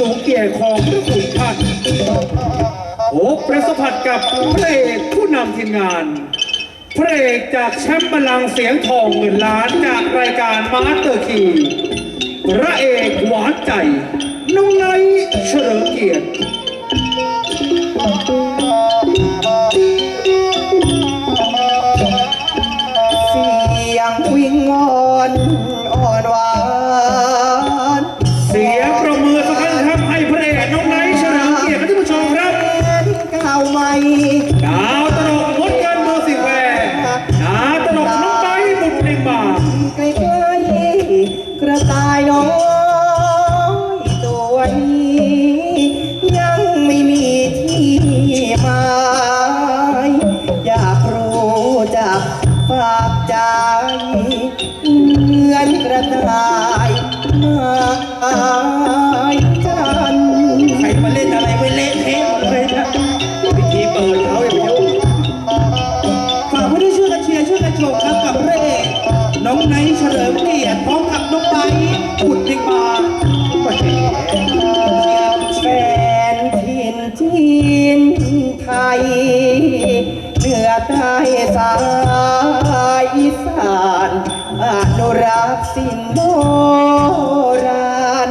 สูงเกียรติของพระคุณท่านโอ้ประสัมผัสกับพระเอกผู้นำทีมงาน พระเอกจากแชมป์บลังเสียงทองหมื่นล้านจากรายการมาสเตอร์คีพระเอกหวานใจ น้องไนท์เฉลิมเกียรติายหมายจันใครมาเล่นอะไรไว้เละเทะหมดเลยนะพิธีเปิดเขาอย่าไปยุ่งฝากไว้ด้วยช่วยกันเชียร์ช่วยกันชมครับกับพระเอกน้องไนท์เฉลิมเกียรติพร้อมกับน้องไบร์ทบุตรดิบาแฟนถิ่นจีนไทยเหนือใต้สายอีสาน อนุรักษ์สิ่งโบราณ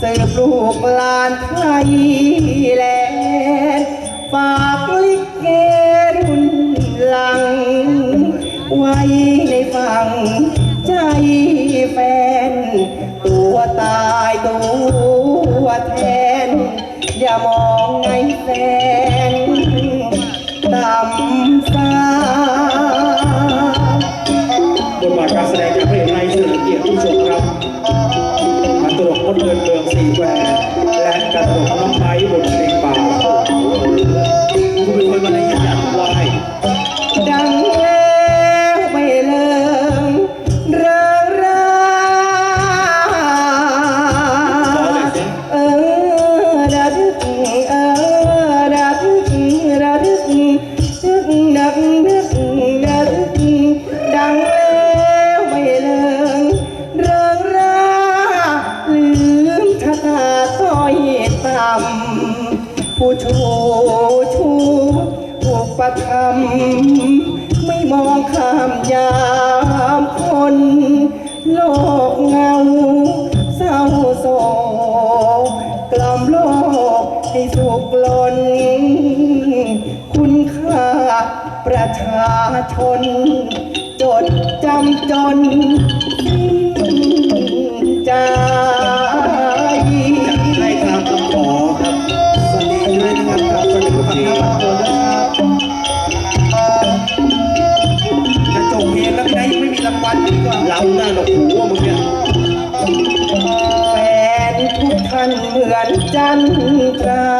สืบลูกหลานไทยแลนด์ฝากลิเกรุ่นหลัง ไว้ในฝั่งใจแฟน ตัวตายตัวแทน อย่ามองในแฟน จากพระเอกนท์เฉลิมเกียรติผู้ชมครับการตลกมดเดินเมืองสี่แควและการตลกน้องไนท์บทเปธรรมภ์ไม่มองข้ามยามคนโลกเงาเศร้าโศกกล่อมโลกให้สุขล้น คุณค่าประชาชน จดจำจน จันทรา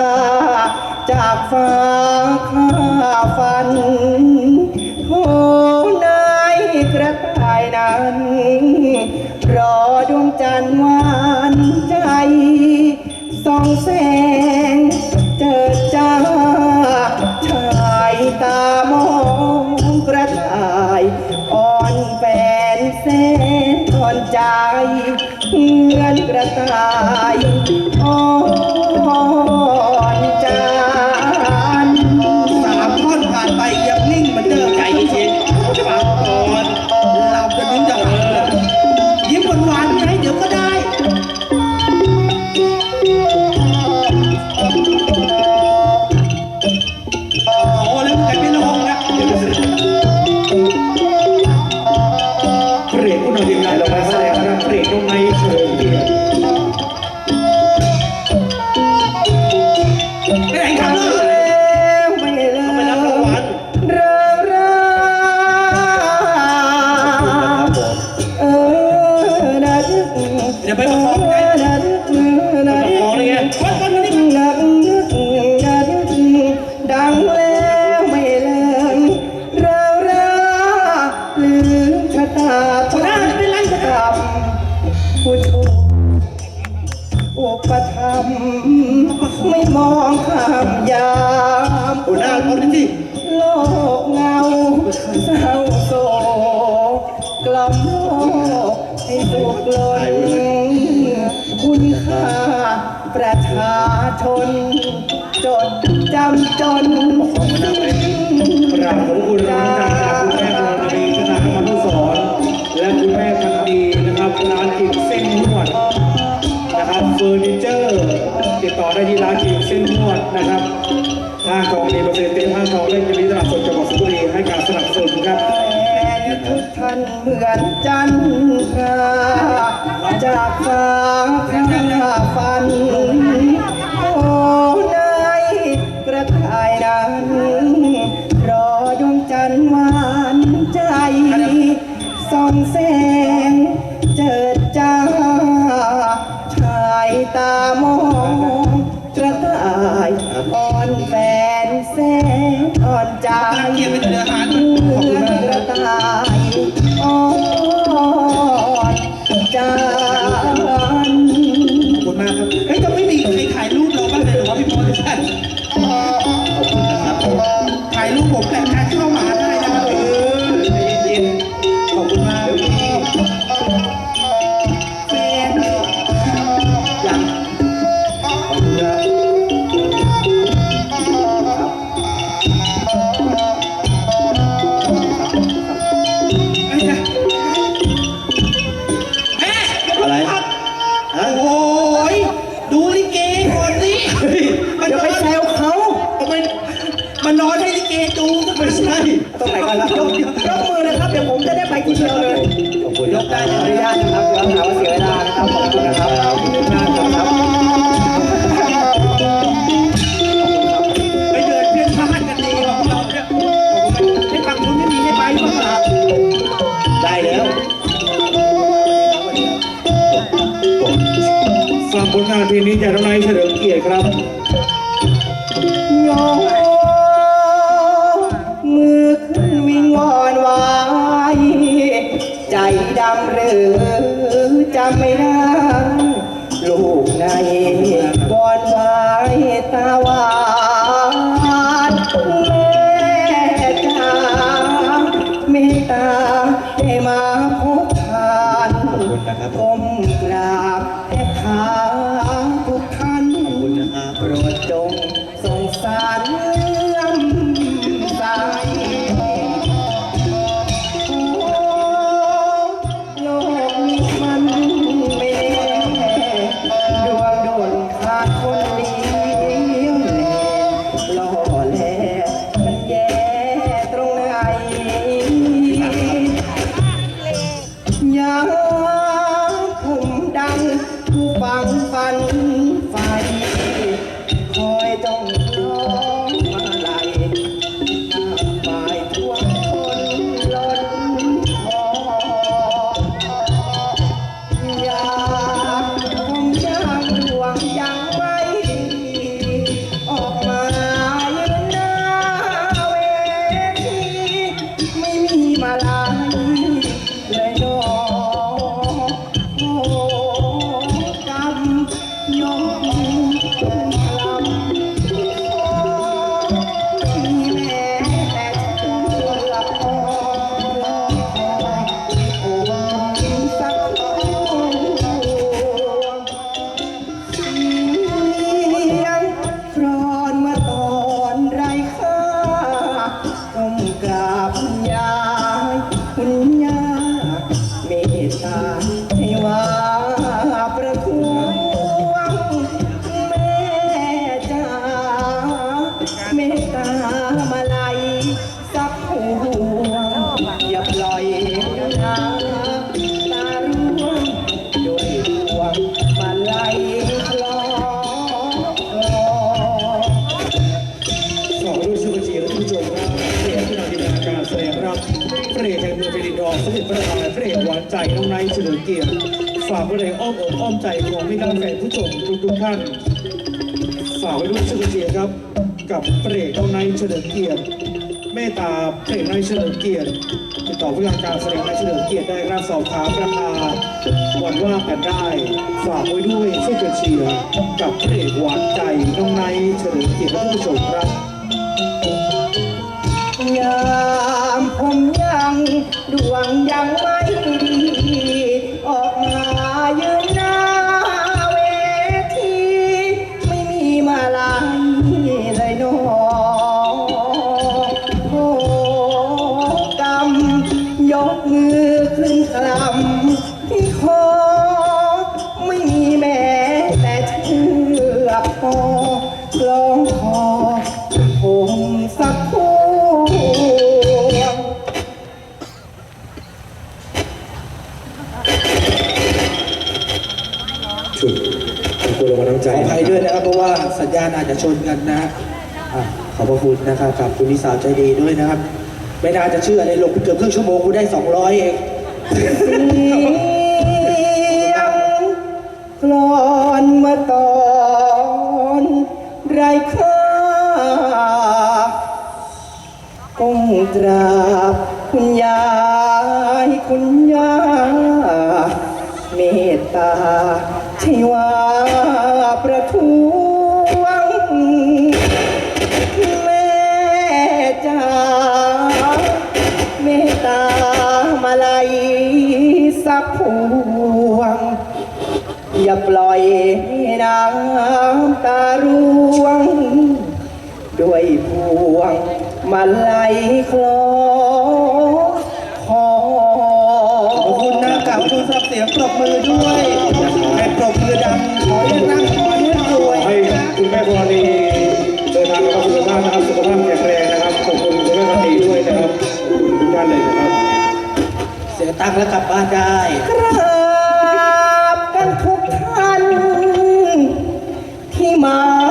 จากฟ้าข้าฝันโหนายกระต่ายนั้น รอดวงจันทร์วานใจส่องแสงเจิดจ้าชายตามองกระต่ายอ่อนแฟนแสนอ่อนใจเหมือนกระต่ายอ่อน เหมือนจันทราจากฟ้าข้าฟัน โอ้นายกระต่ายนั้นรอดวงจันทร์วานใจส่องแสงเจิดจ้าชายตามองกระต่ายอ่อนแฟนแสงอ่อนใจเหมือนกระต่าย 哦。ำหรือจำไม่ ไว้ในอ้อมอกอ้อมใจของพี่น้องแฟนผู้ชมทุกทุกท่านฝากไว้ด้วยชื่อเสียงครับ กับเปรตเอาในเฉลิมเกียรติเมตตาเปรตในเฉลิมเกียรติติดต่อเพื่อการแสดงในเฉลิมเกียรติได้ครับสอบถามราคาหวนว่ากันได้ ฝากไว้ด้วยช่วเชียร์กับเปรตหวานใจน้องในเฉลิมเกียรติท่านผู้ชมครับยา ว่าสัญญาณอาจจะชนกันนะฮะอะขอบพระคุณนะครับกับคุณนิสาวใจดีด้วยนะครับ ไม่น่าจะเชื่อเลยหลงไปเกือบครึ่งชั่วโมงกูได้ 200 เองเสียงกลอนมาตอนไรค่าก้มกราบคุณยายคุณย่าเมตตาใช่ว่าประท้ ตาร่วง ด้วยพวงมาลัยคลอคอขอบคุณนะกับคุณสำหรับเสียงปรบมือด้วยให้ปรบมือดังขอให้ร่างขอให้รวยให้คุณแม่พรณีเดินทางกับสุขภาพนะครับสุขภาพแข็งแรงนะครับขอบคุณคุณแม่พรณีด้วยนะครับทุกท่านเลยนะครับ เสียตังค์แล้วกลับบ้านได้ ที่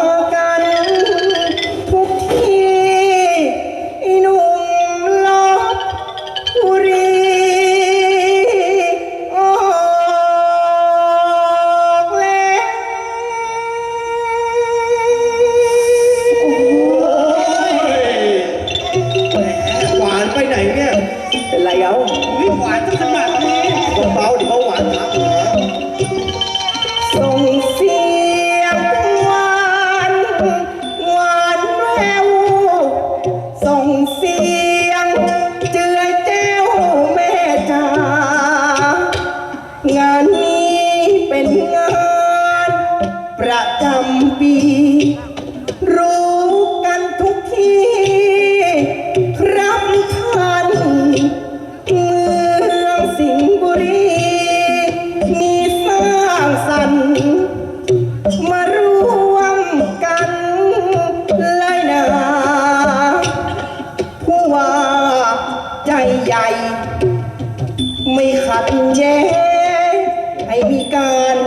ให้มีการ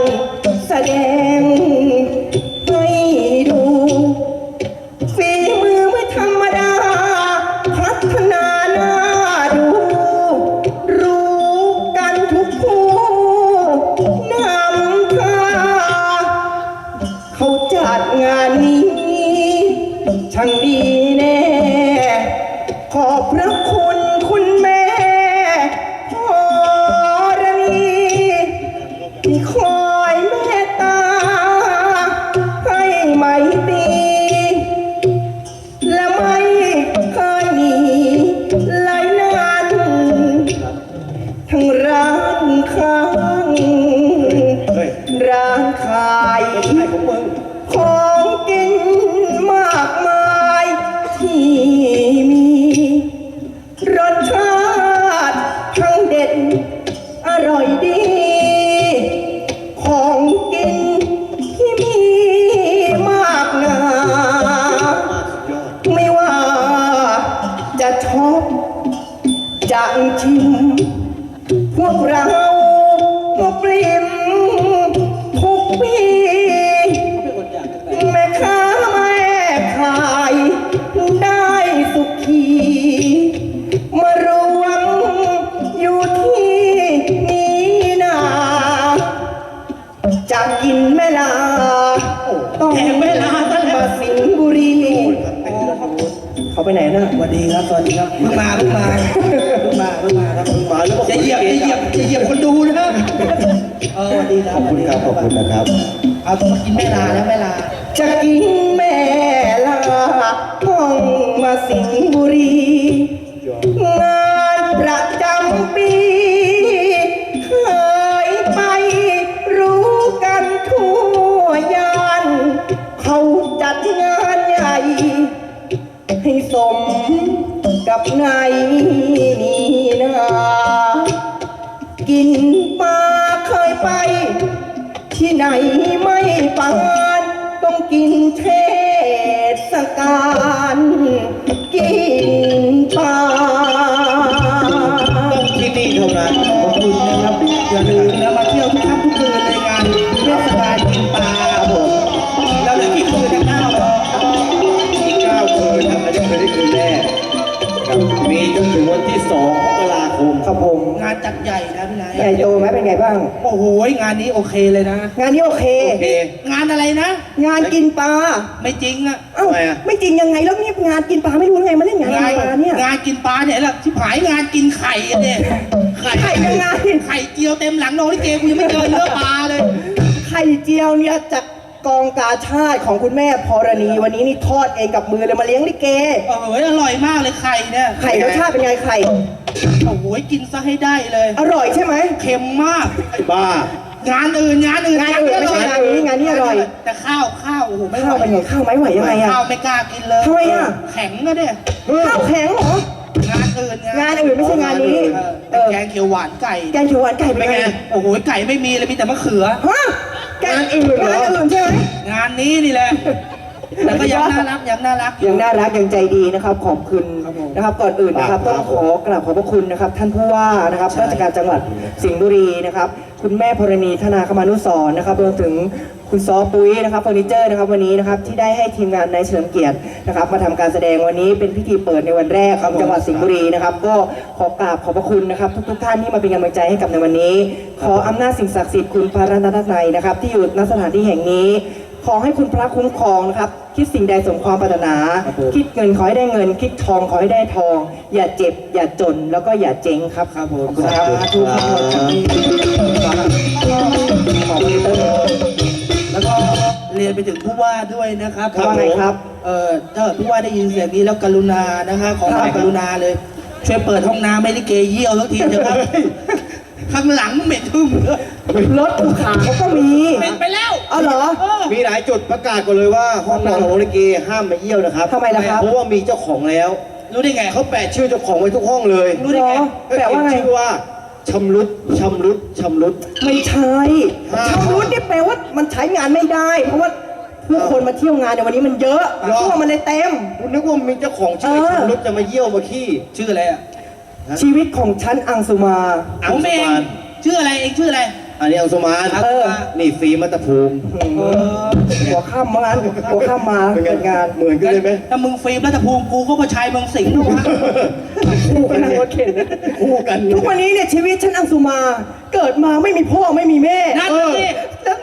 วัสดีครับสวัสดีครับเพิ่งมาเพิ่งมาเพิ่งมาเพิ่งมาครับเพิ่งมาแล้วจะเหยียบจะเหยียบจะเหยียบคนดูนะเออสวัสดีครับขอบคุณครับขอบคุณนะครับเอาต้องมากินแม่ลาแล้วแม่ลาจะกินแม่ลาต้องมาสิงห์บุรีงานประจำปี ไหนไม่ปานต้องกินเทศกาลกินปลาต้องที่นี่เท่านั้นขอบคุณนะครับอย่าลืมนะมาเที่ยวทุกค่ำทุกคืนในงานเทศกาลกินนปลาครับผมแล้วเหลือกี่คืนนะเก้าเหรออีกเก้าคืนครับอันนี้คืนนี้คืนแรกครับมีจนถึงวันที่สองมกราคมครับผมงานจัดใหญ่นะพี่นาย ใหญ่โตไหมเป็นไงบ้าง โอ้โหงานนี้โอเคเลยนะ งานนี้โอเค โอเค งานอะไรนะ งานกินปลา ไม่จริงอะเอ้าทำไมอะไม่จริงยังไงแล้วนี่งานกินปลาไม่รู้ไงมาเล่นงานกินปลาเนี่ย งานกินปลาเนี่ยแหละที่ผายงานกินไข่อะเนี่ยไข่ไข่ยังไงไข่เจียวเต็มหลังโรงลิเกกูยังไม่เจอเนื้อปลาเลย ไข่เจียวเนี่ยจากกองกาชาติของคุณแม่พรณี วันนี้นี่ทอดเองกับมือเลยมาเลี้ยงลิเกโอ้โหอร่อยมากเลยไข่เนี่ย ไข่รสชาติเป็นไงไข่ โอ้โหกินซะให้ได้เลย อร่อยใช่ไหม เค็มมาก ไอ้บ้า งานอื่นงานอื่นงานอื่นไม่ใช่งานนี้งานนี้อร่อย แต่ข้าวข้าวโอ้โหไม่ไหวข้าวเป็นไงข้าวไหมไหวยังไงอะข้าวไม่กล้ากินเลยทำไมอะแข็งก็เนี่ยข้าวแข็งเหรองานอื่นงานอื่นไม่ใช่งานนี้เออเออแกงเขียวหวานไก่แกงเขียวหวานไก่เป็นไงโอ้โหไก่ไม่มีเลยมีแต่มะเขือฮะแกงอื่นงานอื่นใช่ไหมงานนี้นี่แหละ แต่ก็ยังน่ารักยังน่ารักอยู่ยังน่ารักยังใจดีนะครับ ขอบคุณครับผมนะครับก่อนอื่นนะครับครัต้บองขอกราบขอบพระคุณนะครับ ท่านผู้ว่านะครับใช่ราชการจังหวัดสิงห์บุรีนะครับ คุณแม่พรณีธนาคมานุสรณ์นะครับรวมถึงคุณซอปุ้ยนะครับเฟอร์นิเจอร์นะครับวันนี้นะครับที่ได้ให้ทีมงานนายเฉลิมเกียรตินะครับ มาทำการแสดงวันนี้เป็นพิธีเปิดในวันแรกของจังหวัดสิงห์บุรีนะครับก็ขอกราบขอบพระคุณนะครับ ทุกๆท่านที่มาเป็นกำลังใจให้กับในวันนี้ ขออำนาจสิ่งศักดิ์สิทธิ์คุณพระรัตนตรัยนะครับ ที่อยู่ณสถานที่แห่งนี้ ขอให้คุณพระคุ้มครองนะครับ คิดสิ่งใดสมความปรารถนา ครับผม คิดเงินขอให้ได้เงิน คิดทองขอให้ได้ทอง อย่าเจ็บ อย่าจนแล้วก็อย่าเจ๊งครับครับผมขอบคุณครับทุกคนครับขอบคุณเตอร์แล้วก็เรียนไปถึงผู้ว่าด้วยนะครับว่าไงครับเอ่อถ้าผู้ว่าได้ยินเสียงนี้แล้วกรุณานะคะขอครับความกรุณาเลย ช่วยเปิดห้องน้ำให้ลิเกเยี่ยวสักทีเถอะครับ ข้างหลังเหม็นทึ่มเลยรถภูเขาเขาก็มีเหม็นไปแล้ว อ๋อเหรอเออมีหลายจุดประกาศก่อนเลยว่าห้องนอนของโรงลิเกห้ามมาเยี่ยวนะครับทำไมล่ะครับ เพราะว่ามีเจ้าของแล้ว รู้ได้ไงเขาแปะชื่อเจ้าของไว้ทุกห้องเลยรู้ได้ไงเหรอแปลว่าไงก็เขียนชื่อว่าชำรุดชำรุดชำรุดไม่ใช่อ่าชำรุดนี่แปลว่ามันใช้งานไม่ได้ เพราะว่าผู้คนมาเที่ยวงานในวันนี้มันเยอะเหรอทั่วมันเลยเต็มคุณนึกว่ามีเจ้าของชื่อเออชำรุดจะมาเยี่ยวมาขี้ชื่ออะไรอะชีวิตของฉันอังสุมาอังผมสุเองมานชื่ออะไรเองชื่ออะไร อันนี้อังสุมานเออ นี่ฟีมัตตภูมิเออหัวข้ามมาหัวข้ามมาเป็นไงเกิดงานเหมือนกันเลยไหมถ้ามึงฟิล์มรัฐภูมิกูก็ประชัยเมืองสิงห์นะวะคู่กันนั่งรถเข็นคู่กันทุกวันนี้เนี่ยชีวิตฉันอังสุมา เกิดมาไม่มีพ่อไม่มีแม่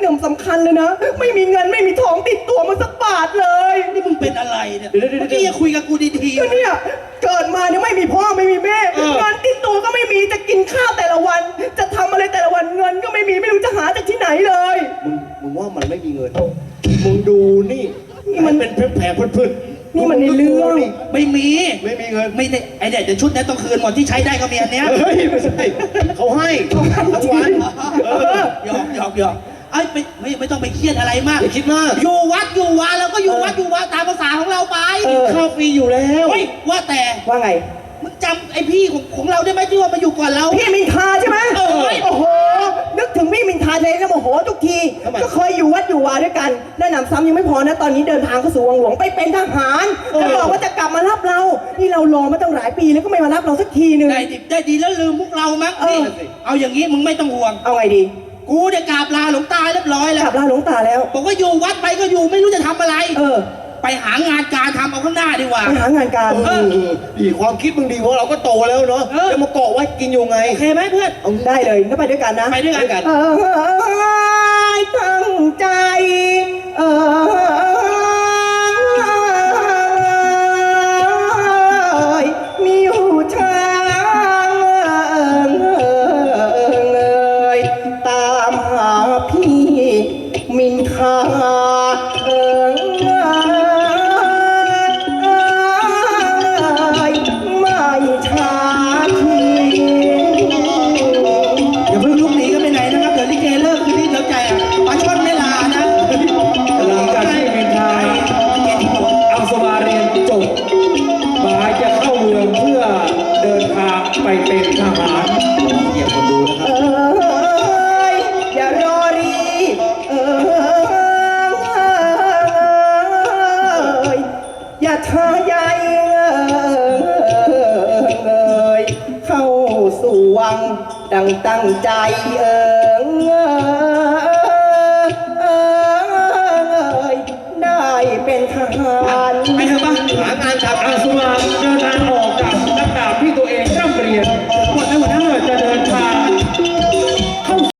นั่นเออสิแล้วหนึ่งสำคัญเลยนะ ไม่มีเงินไม่มีทองติดตัวมาสักบาทเลยนี่มึงเป็นอะไรเนี่ยเมื่อกี้ยังคุยกับกูดีๆก็เนี่ยเกิดมาเนี่ยไม่มีพ่อไม่มีแม่เออ เงินติดตัวก็ไม่มีจะกินข้าวแต่ละวัน จะทำอะไรแต่ละวันเงินก็ไม่มีไม่รู้จะหาจากที่ไหนเลย มึงมึงว่ามันไม่มีเงิน มึงดูนี่นี่มันเป็นแผลๆพืดๆนี่มันในเรื่อง นี่ไม่มี ไม่มีเงิน ไม่ได้ไอเด็ดเดี๋ยวชุดนี้ต้องคืนหมดที่ใช้ได้ก็มีอันเนี้ยเฮ้ยไม่ใช่เขาให้ทั้งวันเออหยอกหยอกหยอก ไอ้ยไม่ไม่ไม่ต้องไปเครียดอะไรมาก อย่าคิดมาก อยู่วัดอยู่วาเราก็อยู่วัดอยู่วาตามภาษาของเราไปเออ ข้าวฟรีอยู่แล้วเฮ้ยว่าแต่ว่าไง มึงจำไอพี่ของของเราได้ไหมที่ว่ามาอยู่ก่อนเรา พี่มินทาใช่ไหมเออ โอ้โห นึกถึงพี่มินทาเลยนะโมโหทุกที ทำไม ก็เคยอยู่วัดอยู่วาด้วยกันและหนำซ้ำยังไม่พอนะ ตอนนี้เดินทางเข้าสู่วังหลวงไปเป็นทหารแล้วบอกว่าจะกลับมารับเรา นี่เรารอมาตั้งหลายปีแล้วก็ไม่มารับเราสักทีหนึ่ง ได้ดิบได้ดีแล้วลืมพวกเรามั้งเออ นี่เอาอย่างนี้มึงไม่ต้องห่วง เอาไงดี กูเนี่ยกราบลาหลวงตาเรียบร้อยแล้กวลับลาหลวงตาแล้ว บอกว่าอยู่วัดไปก็อยู่ไม่รู้จะทำอะไร เออไปหางานการทำเอาข้างหน้าดีกว่า ไปหางานการ เออ ดีความคิดมึงดีเพราะเราก็โตแล้วเนาะเออ จะมาเกาะไว้กินอยู่ไง โอเคไหมเพื่อน ได้เลยก็ไปด้วยกันนะ ไปด้วยกัน เออตั้งใจ เออ